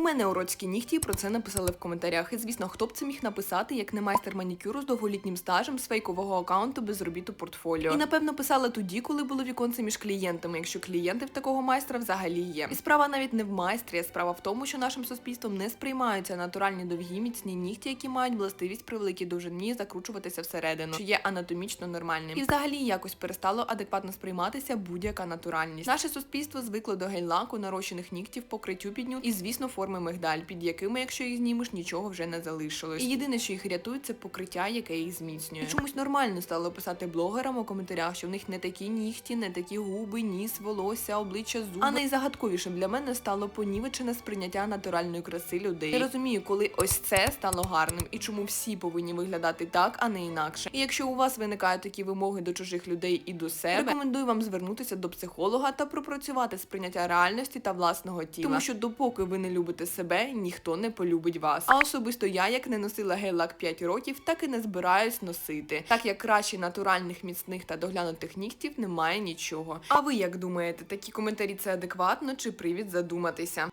У мене уродські нігті про це написали в коментарях. І звісно, хто б це міг написати, як не майстер манікюру з довголітнім стажем з фейкового аккаунту без робіт у портфоліо. І напевно писала тоді, коли було віконце між клієнтами, якщо клієнти в такого майстра взагалі є. І справа навіть не в майстрі, а справа в тому, що нашим суспільством не сприймаються натуральні довгі міцні нігті, які мають властивість при великій довжині закручуватися всередину, що є анатомічно нормальним. І взагалі якось перестало адекватно сприйматися будь-яка натуральність. Наше суспільство звикло до гель-лаку, нарощених нігтів, покриттю під нюд і, звісно, форми мигдаль, під якими, якщо їх знімеш, нічого вже не залишилось. І єдине, що їх рятує, це покриття, яке їх зміцнює. І чомусь нормально стало писати блогерам у коментарях, що в них не такі нігті, не такі губи, ніс, волосся, обличчя, зуби. А найзагадковішим для мене стало понівечене сприйняття натуральної краси людей. Я розумію, коли ось це стало гарним, і чому всі повинні виглядати так, а не інакше. І якщо у вас виникають такі вимоги до чужих людей і до себе, рекомендую вам звернутися до психолога та пропрацювати сприйняття реальності та власного тіла. Тому що допоки ви не любите себе, ніхто не полюбить вас. А особисто я, як не носила гель-лак 5 років, так і не збираюсь носити, так як краще натуральних, міцних та доглянутих нігтів немає нічого. А ви як думаєте, такі коментарі це адекватно чи привід задуматися?